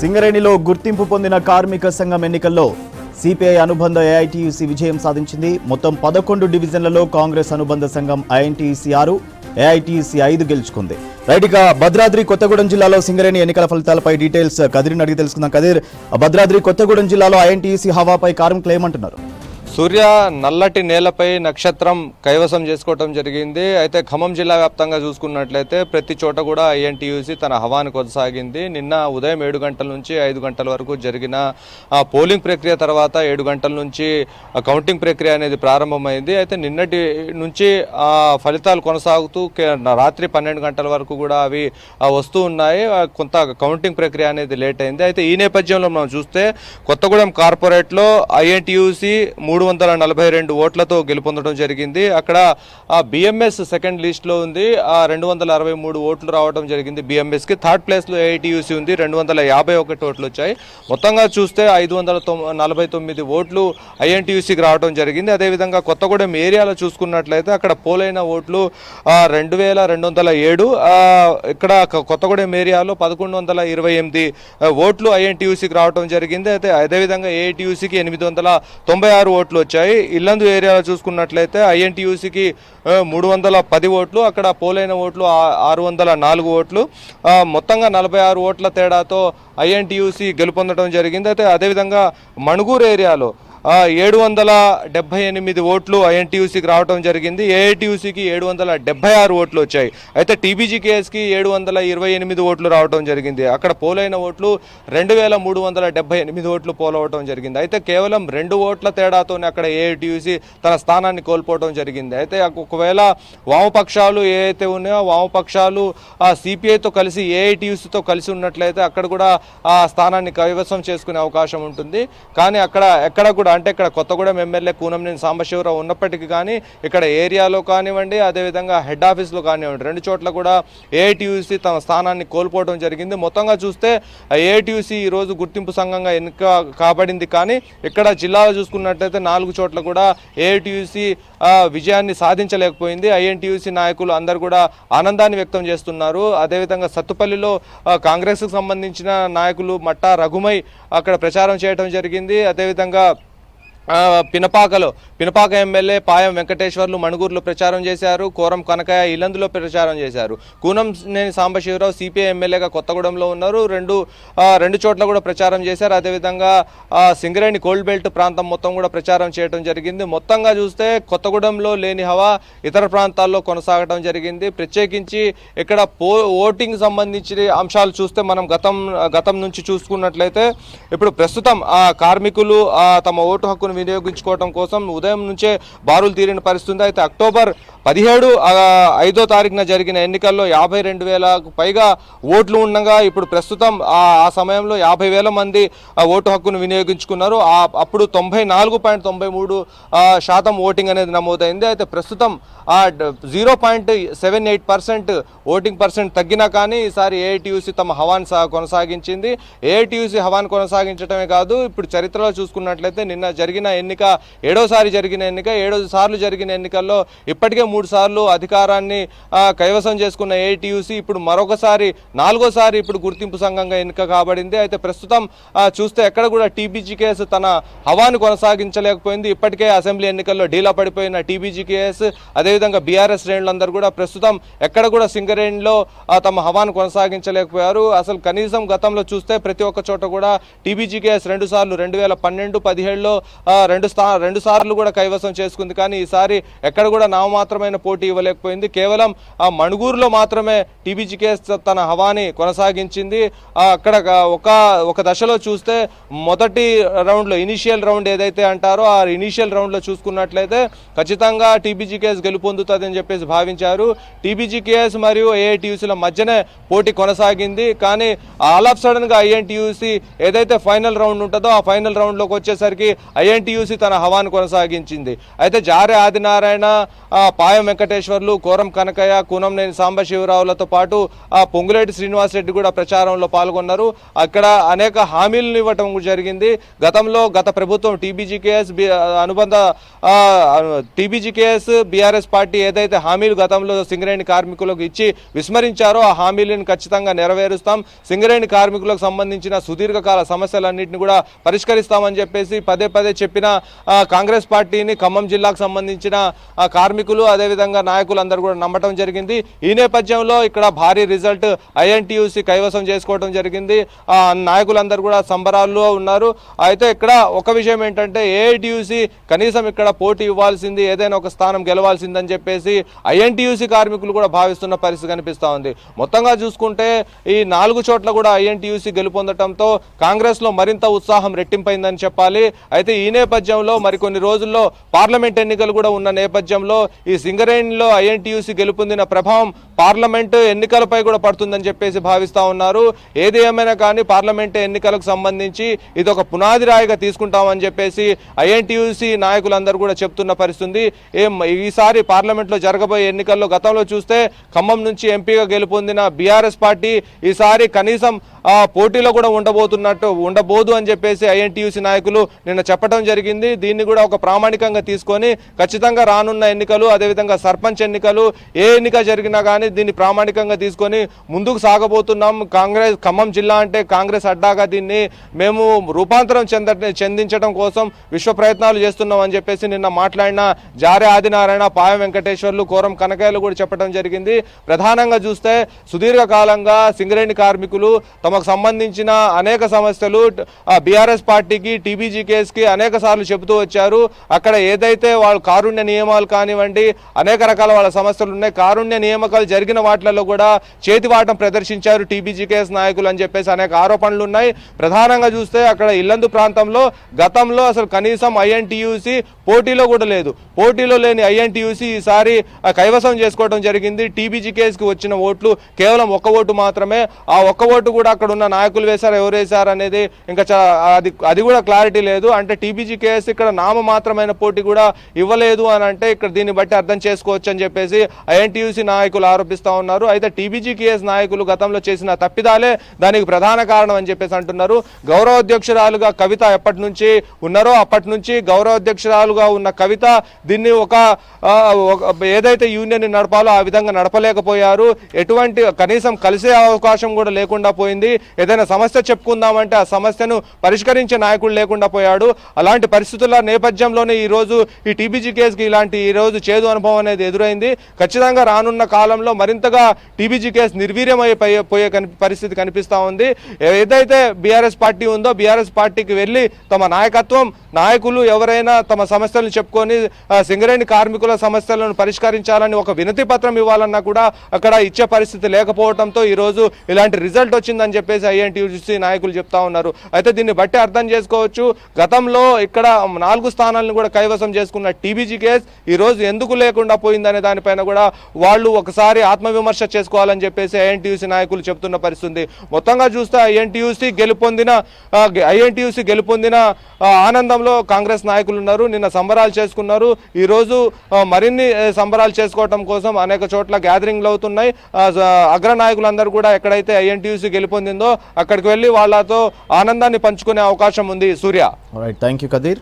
సింగరేణిలో గుర్తింపు పొందిన కార్మిక సంఘం ఎన్నికల్లో సిపిఐ అనుబంధ ఏఐటియుసి విజయం సాధించింది. మొత్తం పదకొండు డివిజన్లలో కాంగ్రెస్ అనుబంధ సంఘం ఐఎన్టీసీ ఆరు ఏఐటియుసి ఐదు గెలుచుకుంది. రైట్ ఇక భద్రాద్రి కొత్తగూడెం జిల్లాలో సింగరేణి ఎన్నికల ఫలితాలపై డీటెయిల్స్ కదిరిని అడిగి తెలుసుకుందాం. కదిర్ భద్రాద్రి కొత్తగూడెం జిల్లాలో ఐఎన్టీసీ హవాపై కార్మికులు ఏమంటున్నారు? సూర్య నల్లటి నేలపై నక్షత్రం కైవసం చేసుకోవటం జరిగింది. అయితే ఖమ్మం జిల్లా వ్యాప్తంగా చూసుకున్నట్లయితే ప్రతి చోట కూడా ఐఎన్టీయూసీ తన హవాను కొనసాగింది. నిన్న ఉదయం ఏడు గంటల నుంచి ఐదు గంటల వరకు జరిగిన ఆ, పోలింగ్ ప్రక్రియ తర్వాత ఏడు గంటల నుంచి కౌంటింగ్ ప్రక్రియ అనేది ప్రారంభమైంది. అయితే నిన్నటి నుంచి ఫలితాలు కొనసాగుతూ రాత్రి పన్నెండు గంటల వరకు కూడా అవి వస్తూ ఉన్నాయి. కొంత కౌంటింగ్ ప్రక్రియ అనేది లేట్ అయింది. అయితే ఈ నేపథ్యంలో మనం చూస్తే కొత్తగూడెం కార్పొరేట్లో ఐఎన్టీయూసీ మూడు మూడు వందల నలభై రెండు ఓట్లతో గెలుపొందడం జరిగింది. అక్కడ ఆ బిఎంఎస్ సెకండ్ లిస్ట్లో ఉంది. ఆ రెండు వందల అరవై మూడు ఓట్లు రావడం జరిగింది బిఎంఎస్కి థర్డ్ ప్లేస్లో ఏఐటీయూసీ ఉంది. రెండు వందల యాభై ఒకటి ఓట్లు వచ్చాయి. మొత్తంగా చూస్తే ఐదు వందల నలభై తొమ్మిది ఓట్లు ఐఎన్టీయూసీకి రావడం జరిగింది. అదేవిధంగా కొత్తగూడెం ఏరియాలో చూసుకున్నట్లయితే అక్కడ పోలైన ఓట్లు రెండు వేల రెండు వందల ఏడు ఇక్కడ కొత్తగూడెం ఏరియాలో పదకొండు వందల ఇరవై ఎనిమిది ఓట్లు ఐఎన్టీయూసీకి రావడం జరిగింది. అయితే అదేవిధంగా ఏఐటీయూసీకి ఎనిమిది వందల తొంభై ఆరు ఓట్లు వచ్చాయి. ఇల్లందు ఏరియాలో చూసుకున్నట్లయితే ఐఎన్టీయూసీకి మూడు వందల పది ఓట్లు అక్కడ పోలైన ఓట్లు ఆరు వందల నాలుగు ఓట్లు. మొత్తంగా నలభై ఆరు ఓట్ల తేడాతో ఐఎన్టీయూసీ గెలుపొందడం జరిగింది. అయితే అదేవిధంగా మణుగూరు ఏరియాలో ఏడు వందల డెబ్బై ఎనిమిది ఓట్లు ఐఎన్టీయూసీకి రావడం జరిగింది. ఏఐటీయూసీకి ఏడు వందల డెబ్బై ఆరు ఓట్లు వచ్చాయి. అయితే టీబీజీకేఎస్కి ఏడు వందల ఇరవై ఎనిమిది ఓట్లు రావడం జరిగింది. అక్కడ పోలైన ఓట్లు రెండు వేల మూడు వందల డెబ్బై ఎనిమిది ఓట్లు పోలవటం జరిగింది. అయితే కేవలం రెండు ఓట్ల తేడాతోనే అక్కడ ఏఐటీయూసీ తన స్థానాన్ని కోల్పోవడం జరిగింది. అయితే ఒకవేళ వామపక్షాలు ఏవైతే ఉన్నాయో వామపక్షాలు సిపిఐతో కలిసి ఏఐటీయూసీతో కలిసి ఉన్నట్లయితే అక్కడ కూడా ఆ స్థానాన్ని కైవసం చేసుకునే అవకాశం ఉంటుంది. కానీ అక్కడ ఎక్కడ కూడా అంటే ఇక్కడ కొత్తగూడెం ఎమ్మెల్యే కూనంనేని సాంబశివరావు ఉన్నప్పటికీ కానీ ఇక్కడ ఏరియాలో కానివ్వండి అదేవిధంగా హెడ్ ఆఫీస్లో కానివ్వండి రెండు చోట్ల కూడా ఏఐటీయూసీ తన స్థానాన్ని కోల్పోవడం జరిగింది. మొత్తంగా చూస్తే ఏఐటీయూసీ ఈరోజు గుర్తింపు సంఘంగా ఎన్నిక కాబడింది కానీ ఇక్కడ జిల్లాలో చూసుకున్నట్లయితే నాలుగు చోట్ల కూడా ఏఐటీయూసీ విజయాన్ని సాధించలేకపోయింది. ఐఎన్టీయూసీ నాయకులు అందరూ కూడా ఆనందాన్ని వ్యక్తం చేస్తున్నారు. అదేవిధంగా సత్తుపల్లిలో కాంగ్రెస్కు సంబంధించిన నాయకులు మట్టా రఘుమై అక్కడ ప్రచారం చేయడం జరిగింది. అదేవిధంగా పినపాకలో. పినపాక ఎమ్మెల్యే పాయం వెంకటేశ్వర్లు మణుగూరులో ప్రచారం చేశారు. కోరం కనకయ్య ఇల్లందులో ప్రచారం చేశారు. కూనంనేని సాంబశివరావు సిపిఐ ఎమ్మెల్యేగా కొత్తగూడెంలో ఉన్నారు. రెండు రెండు చోట్ల కూడా ప్రచారం చేశారు. అదేవిధంగా సింగరేణి కోల్డ్ బెల్ట్ ప్రాంతం మొత్తం కూడా ప్రచారం చేయడం జరిగింది. మొత్తంగా చూస్తే కొత్తగూడెంలో లేని హవా ఇతర ప్రాంతాల్లో కొనసాగడం జరిగింది. ప్రత్యేకించి ఇక్కడ పో ఓటింగ్ సంబంధించిన అంశాలు చూస్తే మనం గతం గతం నుంచి చూసుకున్నట్లయితే ఇప్పుడు ప్రస్తుతం ఆ కార్మికులు తమ ఓటు హక్కును వినియోగించుకోవడం కోసం ఉదయం నుంచే బారులు తీరిన పరిస్థితి అయితే అక్టోబర్ పదిహేడు ఐదో తారీఖున జరిగిన ఎన్నికల్లో యాభై రెండు వేలకు పైగా ఓట్లు ఉండగా ఇప్పుడు ప్రస్తుతం ఆ సమయంలో యాభై వేల మంది ఓటు హక్కును వినియోగించుకున్నారు. అప్పుడు తొంభై నాలుగు పాయింట్ తొంభై మూడు శాతం ఓటింగ్ అనేది నమోదైంది. అయితే ప్రస్తుతం ఆ zero point seven eight percent voting percent తగ్గినా కానీ ఈసారి ఏఐటీయూసీ తమ హవాన్ కొనసాగించింది. ఏఐటీయూసీ హవాన్ కొనసాగించడమే కాదు ఇప్పుడు చరిత్రలో చూసుకున్నట్లయితే నిన్న జరిగిన ఎన్నిక ఏడోసారి జరిగిన ఎన్నిక ఏడో సార్లు జరిగిన ఎన్నికల్లో ఇప్పటికే మూడు సార్లు అధికారాన్ని కైవసం చేసుకున్న ఏటీయూసీ ఇప్పుడు మరొకసారి నాలుగోసారి ఇప్పుడు గుర్తింపు సంఘంగా ఎన్నిక కాబడింది. అయితే ప్రస్తుతం చూస్తే ఎక్కడ కూడా టీబీజీ కేసు తన హవాను కొనసాగించలేకపోయింది. ఇప్పటికే అసెంబ్లీ ఎన్నికల్లో డీలా పడిపోయిన టీబీజీకేస్ అదేవిధంగా బీఆర్ఎస్ శ్రేణులందరూ కూడా ప్రస్తుతం ఎక్కడ కూడా సింగరేణిలో తమ హవాను కొనసాగించలేకపోయారు. అసలు కనీసం గతంలో చూస్తే ప్రతి ఒక్క చోట కూడా టీబీజీకేస్ రెండు సార్లు రెండు వేల పన్నెండు పదిహేడులో రెండు స్థా రెండు సార్లు కూడా కైవసం చేసుకుంది. కానీ ఈసారి ఎక్కడ కూడా నామమాత్రమైన పోటీ ఇవ్వలేకపోయింది. కేవలం ఆ మణుగూరులో మాత్రమే టీబీజీకేఎస్ తన హవాని కొనసాగించింది. అక్కడ ఒక- ఒక దశలో చూస్తే మొదటి రౌండ్లో ఇనిషియల్ రౌండ్ ఏదైతే అంటారో ఆ ఇనిషియల్ రౌండ్లో చూసుకున్నట్లయితే ఖచ్చితంగా టీబీజీకేఎస్ గెలుపొందుతుంది అని చెప్పేసి భావించారు. టీబీజీకేఎస్ మరియు ఏఐటీయూసీల మధ్యనే పోటీ కొనసాగింది. కానీ ఆల్ ఆఫ్ సడన్గా ఐఎన్టీయూసీ ఏదైతే ఫైనల్ రౌండ్ ఉంటుందో ఆ ఫైనల్ రౌండ్లోకి వచ్చేసరికి ఐఎన్ ఐఎన్టీయూసీ తన హవాను కొనసాగించింది. అయితే జారే ఆదినారాయణ పాయం వెంకటేశ్వర్లు కోరం కనకయ్య కూనంనేని సాంబశివరావులతో పాటు ఆ, పొంగులేటి శ్రీనివాసరెడ్డి కూడా ప్రచారంలో పాల్గొన్నారు. అక్కడ అనేక హామీలను ఇవ్వటం జరిగింది. గతంలో గత ప్రభుత్వం టీబీజీకేఎస్ అనుబంధ టీబీజీకేఎస్ బీఆర్ఎస్ పార్టీ ఏదైతే హామీలు గతంలో సింగరేణి కార్మికులకు ఇచ్చి విస్మరించారో ఆ హామీలను ఖచ్చితంగా నెరవేరుస్తాం. సింగరేణి కార్మికులకు సంబంధించిన సుదీర్ఘకాల సమస్యలన్నింటినీ కూడా పరిష్కరిస్తామని చెప్పేసి పదే పదే చెప్పిన కాంగ్రెస్ పార్టీని ఖమ్మం జిల్లాకు సంబంధించిన కార్మికులు అదేవిధంగా నాయకులు అందరూ కూడా నమ్మటం జరిగింది. ఈ నేపథ్యంలో ఇక్కడ భారీ రిజల్ట్ ఐఎన్టీయూసీ కైవసం చేసుకోవడం జరిగింది. నాయకులందరూ కూడా సంబరాల్లో ఉన్నారు. అయితే ఇక్కడ ఒక విషయం ఏంటంటే ఏఐటీయూసీ కనీసం ఇక్కడ పోటీ ఇవ్వాల్సింది ఏదైనా ఒక స్థానం గెలవాల్సిందని చెప్పేసి ఐఎన్టీయూసీ కార్మికులు కూడా భావిస్తున్న పరిస్థితి కనిపిస్తూ ఉంది. మొత్తంగా చూసుకుంటే ఈ నాలుగు చోట్ల కూడా ఐఎన్టీయూసీ గెలుపొందటంతో కాంగ్రెస్లో మరింత ఉత్సాహం రెట్టింపైందని చెప్పాలి. అయితే ఈ నేపథ్యంలో మరికొన్ని రోజుల్లో పార్లమెంట్ ఎన్నికలు కూడా ఉన్న నేపథ్యంలో ఈ సింగరేణిలో ఐఎన్టీయూసీ గెలుపొందిన ప్రభావం పార్లమెంట్ ఎన్నికలపై కూడా పడుతుందని చెప్పేసి భావిస్తా ఉన్నారు. ఏది ఏమైనా కానీ పార్లమెంట్ ఎన్నికలకు సంబంధించి ఇది ఒక పునాది రాయిగా తీసుకుంటామని చెప్పేసి ఐఎన్టీయూసీ నాయకులందరూ కూడా చెప్తున్న పరిస్థితి ఏం ఈసారి పార్లమెంట్లో జరగబోయే ఎన్నికల్లో గతంలో చూస్తే ఖమ్మం నుంచి ఎంపీగా గెలుపొందిన బీఆర్ఎస్ పార్టీ ఈసారి కనీసం పోటీలో కూడా ఉండబోతున్నట్టు ఉండబోదు అని చెప్పేసి ఐఎన్టీయూసీ నాయకులు నిన్న చెప్పడం జరిగింది. దీన్ని కూడా ఒక ప్రామాణికంగా తీసుకొని ఖచ్చితంగా రానున్న ఎన్నికలు అదేవిధంగా సర్పంచ్ ఎన్నికలు ఏ ఎన్నిక జరిగినా కానీ దీన్ని ప్రామాణికంగా తీసుకొని ముందుకు సాగబోతున్నాం. కాంగ్రెస్ ఖమ్మం జిల్లా అంటే కాంగ్రెస్ అడ్డాగా దీన్ని మేము రూపాంతరం చెంద చెందించడం కోసం విశ్వ ప్రయత్నాలు చేస్తున్నాం అని చెప్పేసి నిన్న మాట్లాడిన జారే ఆదినారాయణ పాయ వెంకటేశ్వర్లు కోరం కనకాయలు కూడా చెప్పడం జరిగింది. ప్రధానంగా చూస్తే సుదీర్ఘకాలంగా సింగరేణి కార్మికులు తమకు సంబంధించిన అనేక సమస్యలు బీఆర్ఎస్ పార్టీకి టీబీజీ కేసుకి అనేక సార్లు చెబుతూ వచ్చారు. అక్కడ ఏదైతే వాళ్ళు కారుణ్య నియమాలు కానివ్వండి అనేక రకాల వాళ్ళ సమస్యలు ఉన్నాయి. కారుణ్య నియామకాలు జరిగిన వాటిలలో కూడా చేతివాటం ప్రదర్శించారు టీబీజీకేఎస్ నాయకులు అని చెప్పేసి అనేక ఆరోపణలు ఉన్నాయి. ప్రధానంగా చూస్తే అక్కడ ఇల్లందు ప్రాంతంలో గతంలో అసలు కనీసం ఐఎన్టీయూసీ పోటీలో కూడా లేదు. పోటీలో లేని ఐఎన్టీయూసీ ఈసారి కైవసం చేసుకోవడం జరిగింది. టీబీజీకేఎస్కి వచ్చిన ఓట్లు కేవలం ఒక్క ఓటు మాత్రమే. ఆ ఒక్క ఓటు కూడా అక్కడ ఉన్న నాయకులు వేశారు ఎవరు వేశారు అనేది ఇంకా అది అది కూడా క్లారిటీ లేదు. అంటే టీబీజీ కేఎస్ ఇక్కడ నామమాత్రమైన పోటీ కూడా ఇవ్వలేదు అని అంటే ఇక్కడ దీన్ని బట్టి అర్థం చేసుకోవచ్చు అని చెప్పేసి ఐఎన్టీయూసీ నాయకులు ఆరోపిస్తా ఉన్నారు. అయితే టీబీజీ కేఎస్ నాయకులు గతంలో చేసిన తప్పిదాలే దానికి ప్రధాన కారణం అని చెప్పేసి అంటున్నారు. గౌరవాధ్యక్షురాలుగా కవిత ఎప్పటి నుంచి ఉన్నారో అప్పటి నుంచి గౌరవాధ్యక్షురాలుగా ఉన్న కవిత దీన్ని ఒక- ఏదైతే యూనియన్ నడపాలో ఆ విధంగా నడపలేకపోయారు. ఎటువంటి కనీసం కలిసే అవకాశం కూడా లేకుండా పోయింది. ఏదైనా సమస్య చెప్పుకుందామంటే ఆ సమస్యను పరిష్కరించే నాయకుడు లేకుండా పోయాడు. అలాంటి పరిస్థితుల నేపథ్యంలోనే ఈ రోజు ఈ టీబీజీ కేసుకి ఇలాంటి ఈ రోజు చేదు అనుభవం అనేది ఎదురైంది. ఖచ్చితంగా రానున్న కాలంలో మరింతగా టీబీజీ కేసు నిర్వీర్యమైపోయే పోయే పరిస్థితి కనిపిస్తూ ఉంది. ఏదైతే బీఆర్ఎస్ పార్టీ ఉందో బీఆర్ఎస్ పార్టీకి వెళ్ళి తమ నాయకత్వం నాయకులు ఎవరైనా తమ సమస్యలను చెప్పుకొని సింగరేణి కార్మికుల సమస్యలను పరిష్కరించాలని ఒక వినతి పత్రం ఇవ్వాలన్నా కూడా అక్కడ ఇచ్చే పరిస్థితి లేకపోవడంతో ఈ రోజు ఇలాంటి రిజల్ట్ వచ్చిందని చెప్పేసి ఐఎన్టీయూసీ నాయకులు చెప్తా ఉన్నారు. అయితే దీన్ని బట్టి అర్థం చేసుకోవచ్చు. గతంలో ఇక్కడ నాలుగు స్థానాలను కూడా కైవసం చేసుకున్న టీబీజీ కేస్ ఈ రోజు ఎందుకు లేకుండా పోయిందనే దానిపైన కూడా వాళ్ళు ఒకసారి ఆత్మవిమర్శ చేసుకోవాలని చెప్పేసి ఐఎన్టీయూసీ నాయకులు చెప్తున్న పరిస్థితి. మొత్తంగా చూస్తే ఐఎన్టీయూసీ గెలుపొందిన ఐఎన్టీయూసీ గెలుపొందిన ఆనందంలో కాంగ్రెస్ నాయకులు ఉన్నారు. నిన్న సంబరాలు చేసుకున్నారు. ఈ రోజు మరిన్ని సంబరాలు చేసుకోవటం కోసం అనేక చోట్ల గ్యాదరింగ్లు అవుతున్నాయి. అగ్ర నాయకులందరూ కూడా ఎక్కడైతే ఐఎన్టీయూసీ గెలుపొందిందో అక్కడికి వెళ్ళి వాళ్ళతో ఆనందాన్ని పంచుకునే అవకాశం ఉంది. సూర్య. Thank you Kadir